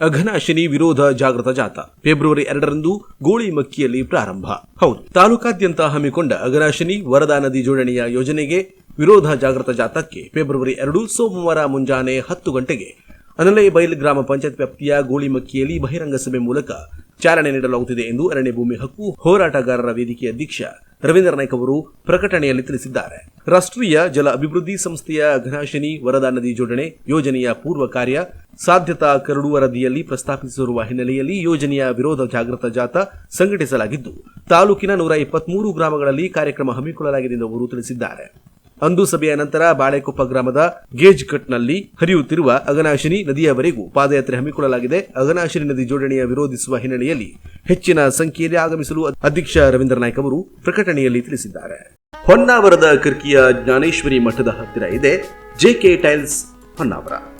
ಅಘನಾಶಿನಿ ವಿರೋಧ ಜಾಗೃತ ಜಾಥಾ. ಫೆಬ್ರವರಿ ಎರಡರಂದು ಗೋಳಿಮಕ್ಕಿಯಲ್ಲಿ ಪ್ರಾರಂಭ. ಹೌದು, ತಾಲೂಕಾದ್ಯಂತ ಹಮ್ಮಿಕೊಂಡ ಅಘನಾಶಿನಿ ವರದಾ ನದಿ ಜೋಡಣೆಯ ಯೋಜನೆಗೆ ವಿರೋಧ ಜಾಗೃತ ಜಾಥಾಕ್ಕೆ ಫೆಬ್ರವರಿ ಎರಡು, ಸೋಮವಾರ ಮುಂಜಾನೆ ಹತ್ತು ಗಂಟೆಗೆ ಅನಲೈ ಬೈಲ್ ಗ್ರಾಮ ಪಂಚಾಯತ್ ವ್ಯಾಪ್ತಿಯ ಗೋಳಿಮಕ್ಕಿಯಲ್ಲಿ ಬಹಿರಂಗ ಸಭೆ ಮೂಲಕ ಚಾಲನೆ ನೀಡಲಾಗುತ್ತಿದೆ ಎಂದು ಅರಣ್ಯ ಭೂಮಿ ಹಕ್ಕು ಹೋರಾಟಗಾರರ ವೇದಿಕೆ ಅಧ್ಯಕ್ಷ ರವೀಂದ್ರ ನಾಯ್ಕ ಅವರು ಪ್ರಕಟಣೆಯಲ್ಲಿ ತಿಳಿಸಿದ್ದಾರೆ. ರಾಷ್ಟ್ರೀಯ ಜಲ ಅಭಿವೃದ್ಧಿ ಸಂಸ್ಥೆಯ ಅಘನಾಶಿನಿ ವರದಾ ನದಿ ಜೋಡಣೆ ಯೋಜನೆಯ ಪೂರ್ವ ಕಾರ್ಯ ಸಾಧ್ಯತಾ ಕರಡು ವರದಿಯಲ್ಲಿ ಪ್ರಸ್ತಾಪಿಸಿರುವ ಹಿನ್ನೆಲೆಯಲ್ಲಿ ಯೋಜನೆಯ ವಿರೋಧ ಜಾಗೃತ ಜಾಥಾ ಸಂಘಟಿಸಲಾಗಿದ್ದು, ತಾಲೂಕಿನ ನೂರ ಇಪ್ಪತ್ಮೂರು ಗ್ರಾಮಗಳಲ್ಲಿ ಕಾರ್ಯಕ್ರಮ ಹಮ್ಮಿಕೊಳ್ಳಲಾಗಿದೆ ಎಂದು ಅವರು ತಿಳಿಸಿದ್ದಾರೆ. ಅಂದು ಸಭೆಯ ನಂತರ ಬಾಳೆಕೊಪ್ಪ ಗ್ರಾಮದ ಗೇಜ್ ಕಟ್ನಲ್ಲಿ ಹರಿಯುತ್ತಿರುವ ಅಗನಾಶಿನಿ ನದಿಯವರೆಗೂ ಪಾದಯಾತ್ರೆ ಹಮ್ಮಿಕೊಳ್ಳಲಾಗಿದೆ. ಅಗನಾಶಿನಿ ನದಿ ಜೋಡಣೆಯ ವಿರೋಧಿಸುವ ಹಿನ್ನೆಲೆಯಲ್ಲಿ ಹೆಚ್ಚಿನ ಸಂಖ್ಯೆಯಲ್ಲಿ ಆಗಮಿಸಲು ಅಧ್ಯಕ್ಷ ರವೀಂದ್ರ ನಾಯ್ಕ ಅವರು ಪ್ರಕಟಣೆಯಲ್ಲಿ ತಿಳಿಸಿದ್ದಾರೆ. ಹೊನ್ನಾವರದ ಕರ್ಕಿಯ ಜ್ಞಾನೇಶ್ವರಿ ಮಠದ ಹತ್ತಿರ ಇದೆ. JK tiles Honnavar.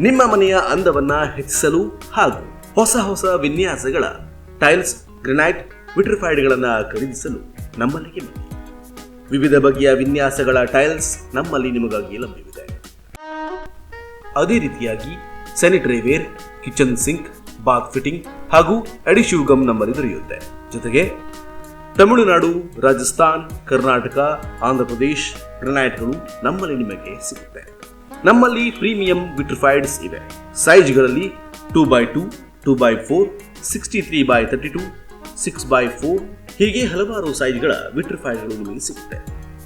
ನಿಮ್ಮ ಮನೆಯ ಅಂದವನ್ನ ಹೆಚ್ಚಿಸಲು ಹಾಗೂ ಹೊಸ ಹೊಸ ವಿನ್ಯಾಸಗಳ ಟೈಲ್ಸ್, ಗ್ರನೈಟ್, ವಿಟ್ರಿಫೈಡ್ಗಳನ್ನು ಖರೀದಿಸಲು ನಮ್ಮಲ್ಲಿಗೆ ಬನ್ನಿ. ವಿವಿಧ ಬಗೆಯ ವಿನ್ಯಾಸಗಳ ಟೈಲ್ಸ್ ನಮ್ಮಲ್ಲಿ ನಿಮಗಾಗಿ ಲಭ್ಯವಿದೆ. ಅದೇ ರೀತಿಯಾಗಿ sanitary ware kitchen sink, bath fitting ಹಾಗೂ ಅಡಿಶಿವ್ ಗಮ್ ನಮ್ಮಲ್ಲಿ ದೊರೆಯುತ್ತೆ. ಜೊತೆಗೆ ತಮಿಳುನಾಡು, ರಾಜಸ್ಥಾನ್, ಕರ್ನಾಟಕ ಆಂಧ್ರಪ್ರದೇಶ್ ಗ್ರನೈಟ್ಗಳು ನಮ್ಮಲ್ಲಿ ನಿಮಗೆ ಸಿಗುತ್ತೆ. ನಮ್ಮಲ್ಲಿ ಪ್ರೀಮಿಯಂ ವಿಟ್ರಿಫೈಡ್ಸ್ ಇವೆ ಸೈಜ್ಗಳಲ್ಲಿ two by two two by four sixty three by thirty two six by four ಹೀಗೆ ಹಲವಾರು ಸೈಜ್ಗಳ ವಿಟ್ರಿಫೈಡ್ಗಳು ನಿಮಗೆ ಸಿಗುತ್ತೆ.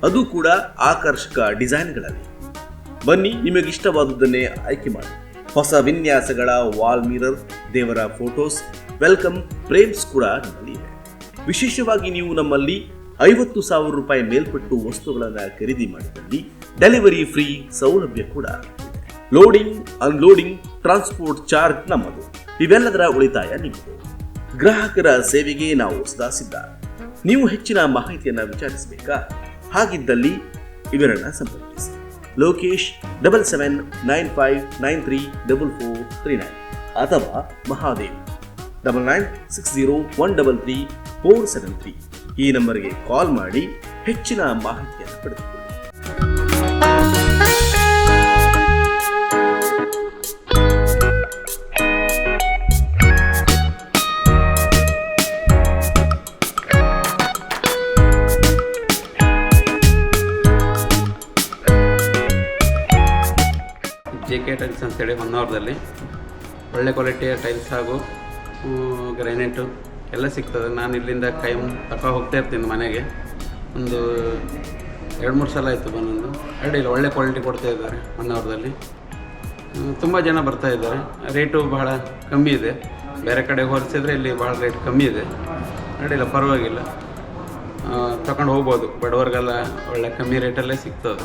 ಅದು ಕೂಡ ಆಕರ್ಷಕ ಡಿಸೈನ್ಗಳಲ್ಲಿ. ಬನ್ನಿ ನಿಮಗೆ ಇಷ್ಟವಾದುದನ್ನೇ ಆಯ್ಕೆ ಮಾಡಿ. ಹೊಸ ವಿನ್ಯಾಸಗಳ ವಾಲ್ ಮಿರರ್, ದೇವರ ಫೋಟೋಸ್, ವೆಲ್ಕಮ್ ಫ್ರೇಮ್ಸ್ ಕೂಡ ನಮ್ಮಲ್ಲಿ ಇವೆ ವಿಶೇಷವಾಗಿ ನೀವು ನಮ್ಮಲ್ಲಿ ಐವತ್ತು ಸಾವಿರ ರೂಪಾಯಿ ಮೇಲ್ಪಟ್ಟು ವಸ್ತುಗಳನ್ನು ಖರೀದಿ ಮಾಡಿದಲ್ಲಿ ಡೆಲಿವರಿ ಫ್ರೀ ಸೌಲಭ್ಯ ಕೂಡ. ಲೋಡಿಂಗ್, ಅನ್ಲೋಡಿಂಗ್, ಟ್ರಾನ್ಸ್ಪೋರ್ಟ್ ಚಾರ್ಜ್ ನಮ್ಮದು. ಇವೆಲ್ಲದರ ಉಳಿತಾಯ ನಿಮ್ಮದು. ಗ್ರಾಹಕರ ಸೇವೆಗೆ ನಾವು ಸದಾ ಸಿದ್ಧ ನೀವು ಹೆಚ್ಚಿನ ಮಾಹಿತಿಯನ್ನು ವಿಚಾರಿಸಬೇಕಾ? ಹಾಗಿದ್ದಲ್ಲಿ ಇವರನ್ನ ಸಂಪರ್ಕಿಸಿ. Lokesh double seven nine five nine three double four three nine ಅಥವಾ Mahadev. Double nine six zero one double three four seven three ಈ ನಂಬರ್ಗೆ ಕಾಲ್ ಮಾಡಿ ಹೆಚ್ಚಿನ ಮಾಹಿತಿಯನ್ನು ಪಡೆದುಕೊಳ್ಳಿ. ಜೆ ಕೆ ಟೈಲ್ಸ್ ಅಂತೇಳಿ ಹೊನ್ನಾವರದಲ್ಲಿ ಒಳ್ಳೆ ಕ್ವಾಲಿಟಿಯ ಟೈಲ್ಸ್ ಹಾಗೂ ಗ್ರಾನೈಟು ಎಲ್ಲ ಸಿಗ್ತದೆ. ನಾನು ಇಲ್ಲಿಂದ ಕೈ ತಕ ಹೋಗ್ತಾ ಇರ್ತೀನಿ ಮನೆಗೆ. ಒಂದು ಎರಡು ಮೂರು ಸಲ ಆಯಿತು ಬಂದೊಂದು ಅಡ್ಡಿಲ್ಲ ಒಳ್ಳೆ ಕ್ವಾಲಿಟಿ ಕೊಡ್ತಾ ಇದ್ದಾರೆ ಹೊನ್ನಾವರದಲ್ಲಿ ತುಂಬ ಜನ ಬರ್ತಾ ಇದ್ದಾರೆ. ರೇಟು ಬಹಳ ಕಮ್ಮಿ ಇದೆ. ಬೇರೆ ಕಡೆ ಹೋಲಿಸಿದ್ರೆ ಇಲ್ಲಿ ಭಾಳ ರೇಟ್ ಕಮ್ಮಿ ಇದೆ. ಅಡ್ಡಿಲ್ಲ ಪರವಾಗಿಲ್ಲ. ತಗೊಂಡು ಹೋಗ್ಬೋದು. ಬಡವರಿಗೆಲ್ಲ ಒಳ್ಳೆ ಕಮ್ಮಿ ರೇಟಲ್ಲೇ ಸಿಗ್ತದೆ.